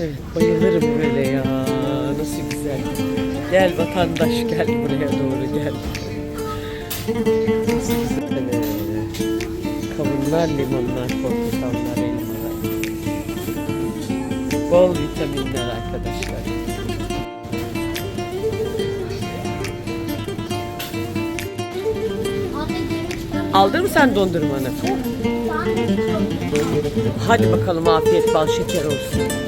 Evet, bayılırım böyle ya. Nasıl güzel. Gel vatandaş gel buraya doğru gel. Evet. Kavunlar, limonlar, portakallar, elmalar. Bol vitaminler arkadaşlar. Aldın mı sen dondurmanı? Hadi bakalım afiyet bal şeker olsun.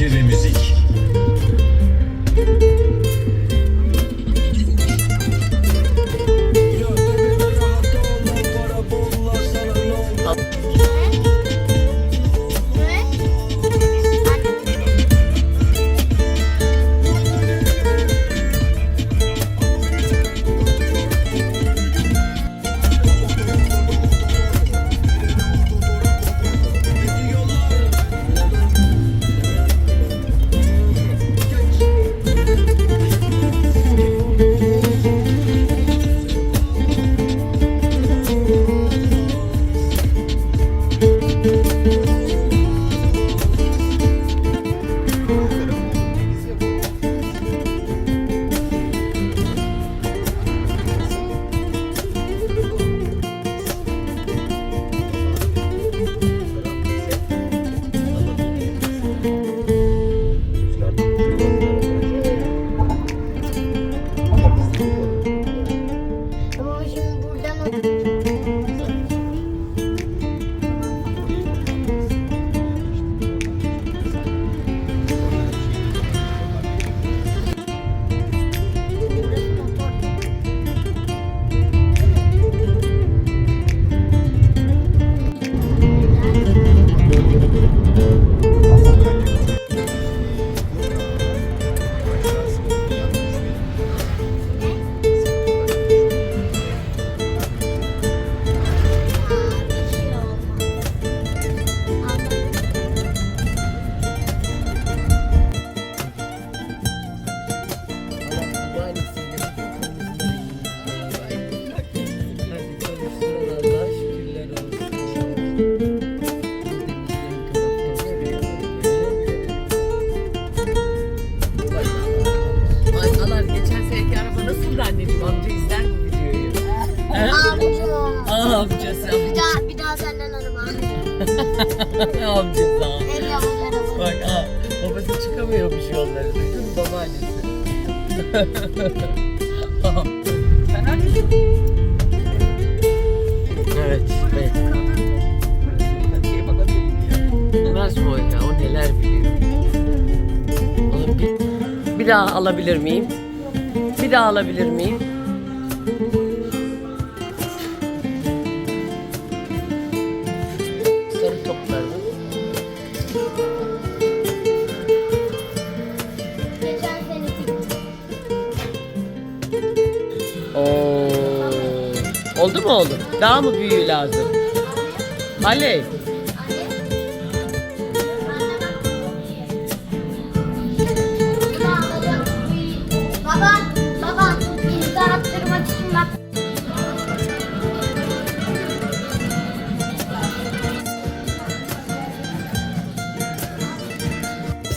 Eğlence ve müzik. Yavaş araba. Bak aa, babası çıkamıyormuş yolları. Duydun mu babaannesi? Sen anneciğim. Evet, evet. Bilmez mi o ya? O neler biliyor. Oğlum bir, bir daha alabilir miyim? Bir daha alabilir miyim? Oldu mu oğlum? Daha mı büyüğü lazım? Haley. Baba, baba, imza attırmak için.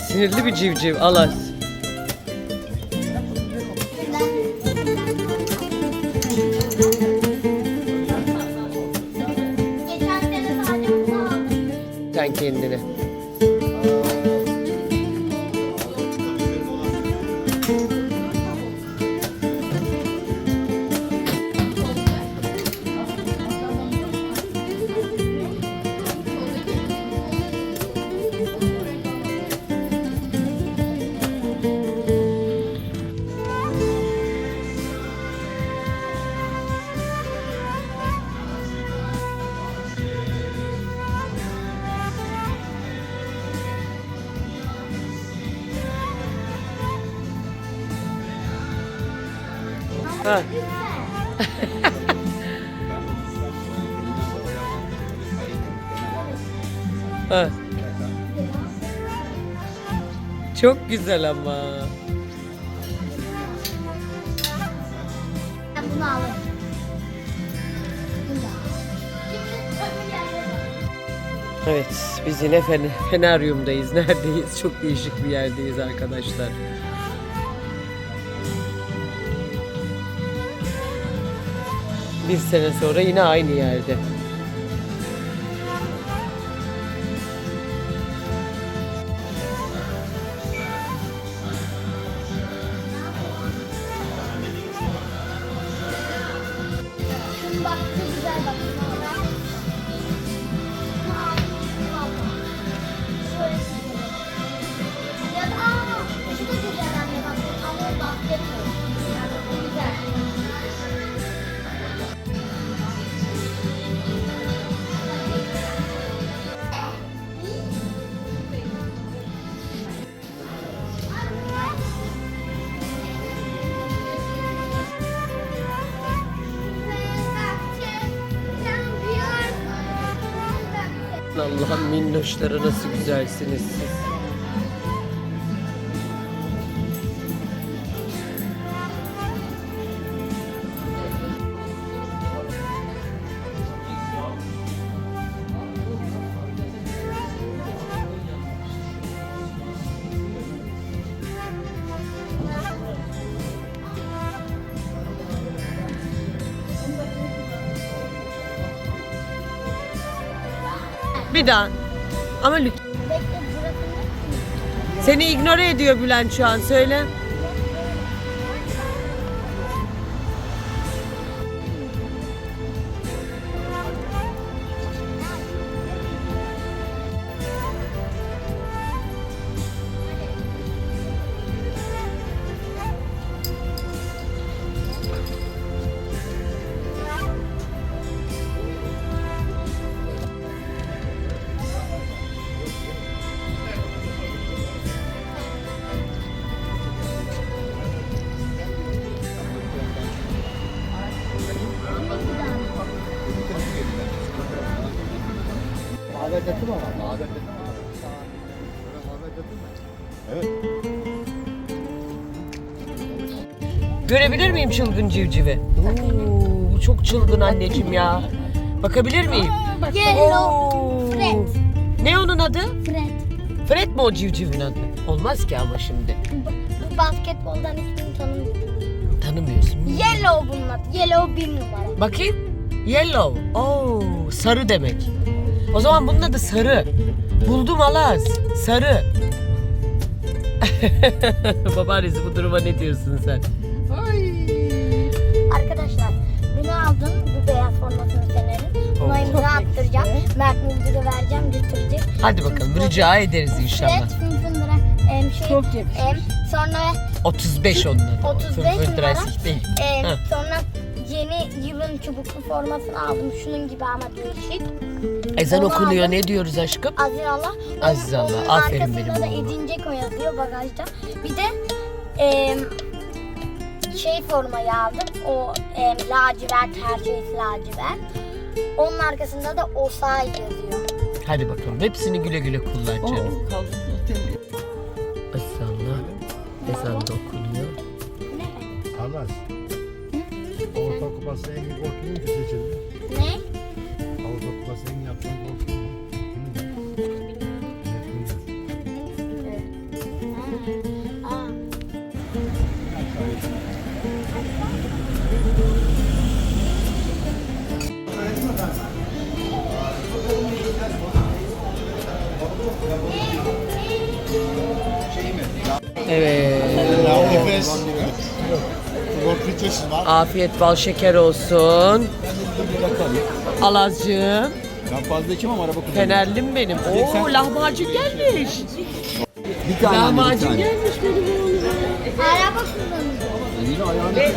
Sinirli bir civciv Alas. Ha. Ha. Çok güzel ama. Ben bunu alırım. Evet, biz yine fen feneryumdayız. Neredeyiz? Çok değişik bir yerdeyiz arkadaşlar. Bir sene sonra yine aynı yerde. Bak güzel bak. Allah'ım minnoşları nasıl güzelsiniz siz. Bir daha. Ama lütfen. Seni ignore ediyor Bülent şu an. Söyle. Görebilir miyim çılgın civcivi? Oo, bu çok çılgın anneciğim ya. Bakabilir miyim? Yellow. Fred. Ne onun adı? Fred. Fred mi o civcivin adı? Olmaz ki ama şimdi. Bu basketboldan ismini tanımıyorum. Tanımıyorsun. Yellow bunun adı. Yellow bir numara. Bakayım. Yellow. Oo, sarı demek. O zaman bunun adı sarı. Buldum Alaz. Sarı. Babaannesi bu duruma ne diyorsun sen? Arkadaşlar bunu aldım. Bu beyaz formasını senerim. Buna imza attıracağım. Mert Müldür'e vereceğim götürecek. Hadi bakalım rica ederiz inşallah. Evet. Em, şey, Çok em, sonra 35 onun adı. 35 Fırfır numara. değil. em, sonra yeni yılın çubuklu formasını aldım. Şunun gibi ama değişik. Ezan Onu okunuyor aldım. ne diyoruz aşkım? Aziz Allah. Aziz Allah, Onun aferin arkasında benim da oğluma. Edinceko yazıyor bagajda. Bir de em, şey formayı aldım. O em, lacivert, her şey lacivert. Onun arkasında da Osay yazıyor. Hadi bakalım hepsini güle güle kullan canım. Oo, kaldı. Temiz. Aziz Allah. Ezan da okunuyor. Alas. Avrupa Kupası en iyi gol kiminki seçildi? Ne? Avrupa Kupası en iyi yaptığı gol kiminki? Evet. Nefes. Korkutacağız var. Afiyet bal şeker olsun. Alazcığım. Ben fazla içim ama araba kullanıyorum. Fenerlim benim. Oo lahmacun gelmiş. Bir tane bir Lahmacun tane. gelmiş benim oğluma. Araba kullanıyor. Elini ayağını.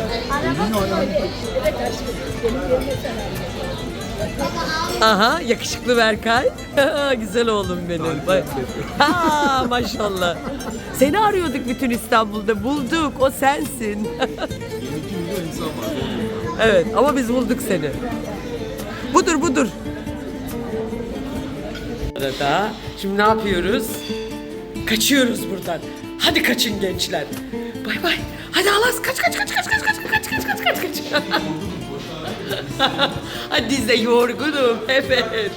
Aha yakışıklı Berkay. Güzel oğlum benim. Bak. Ha, maşallah. Seni arıyorduk bütün İstanbul'da. Bulduk. O sensin. evet ama biz bulduk seni. Budur budur. Arada şimdi ne yapıyoruz? Kaçıyoruz buradan. Hadi kaçın gençler. Bay bay. Hadi Alas kaç kaç kaç kaç kaç kaç kaç kaç kaç kaç kaç. Hadi de yorgunum. Evet.